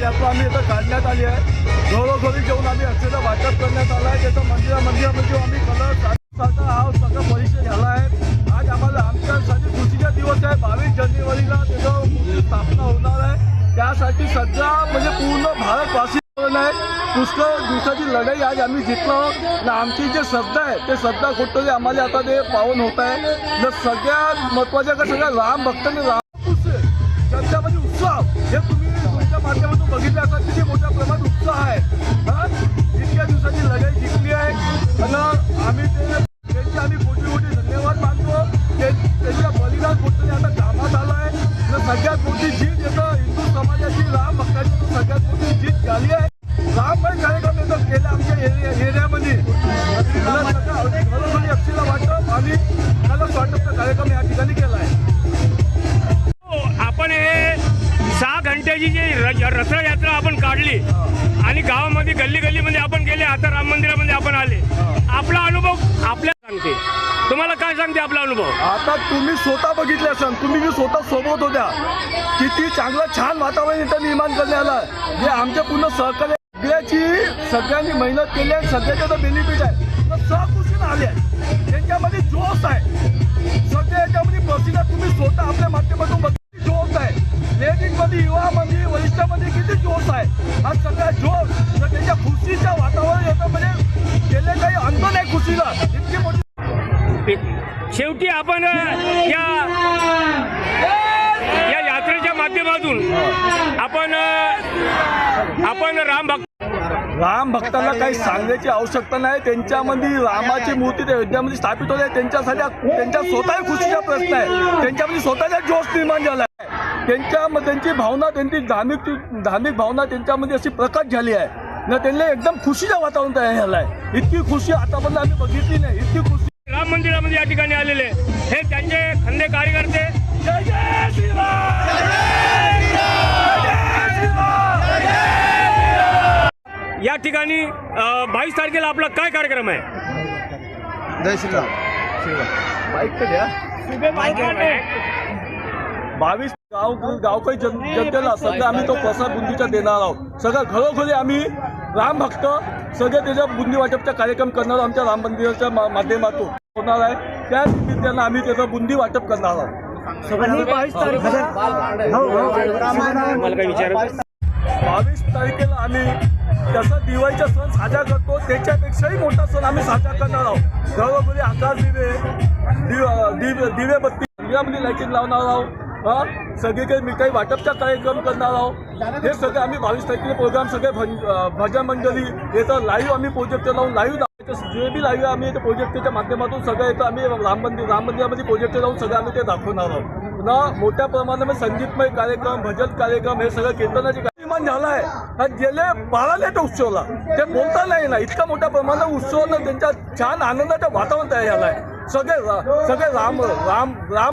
यात्रा आम्ही इथं काढण्यात आली आहे. घरोघरी जेवून आम्ही अक्षता वाटप करण्यात आलं आहे. त्याचं मंदिरा मंदिरामध्ये आम्ही कलर सारखा हा सगळा परिचय झाला आहे. आज आम्हाला आमच्यासाठी खुशीचा दिवस आहे. बावीस जानेवारीला त्याचं मूर्ती स्थापना होणार आहे. त्यासाठी सध्या म्हणजे पूर्ण भारतवासी आहे. पुष्कळ दिवसाची लढाई आज आम्ही जिंकलो आणि आमची जे श्रद्धा आहे ते श्रद्धा कुठं आम्हाला आता ते पावन होत आहे. जर सगळ्यात महत्त्वाच्या का सगळ्या राम भक्तांनी राम श्रद्धा म्हणजे उत्साह हे तुम्ही माध्यमातून बघितलं असाल किती मोठ्या प्रमाणात उत्साह आहे. हा? इतक्या दिवसाची लढाई जिंकली आहे. आणि आम्ही ते त्यांचे आम्ही मोठी कोटी धन्यवाद मानतो. त्यांच्या बलिदान कुठतरी आता कामात आलं आहे. तर सगळ्यात मोठी जीत येतं हिंदू समाजाची राम भक्ताची सगळ्यात मोठी जीत झाली आहे. राममय म्हणजे कार्यक्रम येतात केले आमच्या एरिया एरियामध्ये. मला सगळं घरोघरी अक्षीला वाटतं. आणि मला वाटपचा कार्यक्रम या ठिकाणी केला आहे. त्याची जी रथयात्रा आपण काढली आणि गावामध्ये गल्ली गल्लीमध्ये आपण गेले आता राम मंदिरामध्ये आपण आले. आपला अनुभव आपल्या सांगते. तुम्हाला काय सांगते आपला अनुभव? आता तुम्ही स्वतः बघितले असाल तुम्ही बी स्वतः सोबत होत्या किती चांगलं छान वातावरण इथं निर्माण करण्यात आलं जे आमच्या पूर्ण सहकार्य सगळ्याची सगळ्यांनी मेहनत केली आहे सगळ्याच्या तर बेनिफिट आहे. तर आले आहे त्यांच्यामध्ये जोश आहे. सध्या याच्यामध्ये प्रसिद्ध तुम्ही इतकी मोठी शेवटी आपण या या यात्रेच्या माध्यमातून आपण आपण राम भक्त राम भक्तांना काही सांगण्याची आवश्यकता नाही. त्यांच्यामध्ये रामाची मूर्ती त्या अयोध्यामध्ये स्थापित होते. त्यांच्यासाठी त्यांच्या स्वतः खुशीचा प्रश्न आहे. त्यांच्यामध्ये स्वतःचा जोश निर्माण झाला आहे. त्यांच्या त्यांची भावना त्यांची धार्मिक धार्मिक भावना त्यांच्यामध्ये अशी प्रकट झाली आहे. न त्यांना एकदम खुशीचं वातावरण तयार झालं आहे इतकी खुशी आतापर्यंत आम्ही बघितली नाही. इतकी खुशी राम मंदिरामध्ये या ठिकाणी आलेले हे त्यांचे खंदे कार्यकर्ते. जय जय श्रीराम! जय जय श्रीराम या ठिकाणी बावीस तारखेला आपला काय कार्यक्रम आहे? जय श्रीराम. बावीस गाव गावकरी जन जनतेला सगळं आम्ही तो प्रसाद बुंदीचा देणार आहोत. सगळं घरोघरी आम्ही राम भक्त सगळे त्याच्या बुंदी वाटपचा कार्यक्रम करणार आमच्या राम मंदिराच्या मा- माध्यमातून. होणार आहे. त्या निमित्तानं आम्ही त्याचं बुंदी वाटप करणार आहोत. मला काय विचारायचं? बावीस तारखेला आम्ही जसा दिवाळीचा सण साजरा करतो. त्याच्यापेक्षाही मोठा सण आम्ही साजरा करणार आहोत. घरोघरी आकाश दिवे दिव- दिवे दिवे बत्ती लाईटिंग लावणार आहोत. हा? सगळीकडे मिठाई वाटपचा कार्यक्रम करणार आहोत. हे सगळे आम्ही बावीस तारखेला प्रोग्राम सगळे भजन मंडळी येतं लाईव्ह आम्ही प्रोजेक्टर लावून लाईव्ह जे बी लाईव्ह आम्ही ते प्रोजेक्टच्या माध्यमातून सगळं येतं. आम्ही राम मंदिर राम मंदिरामध्ये प्रोजेक्टर लावून सगळं आम्ही ते दाखवणार आहोत. ना मोठ्या प्रमाणामध्ये संगीतमय कार्यक्रम भजन कार्यक्रम हे सगळं कीर्तनाचे निर्माण झालं आहे आणि गेले बारा लेट उत्सवला. ते बोलता नाही. ना इतका मोठ्या प्रमाणात उत्सव त्यांच्या छान आनंदाचं वातावरण तयार झालं आहे सगळे सगळे राम राम राम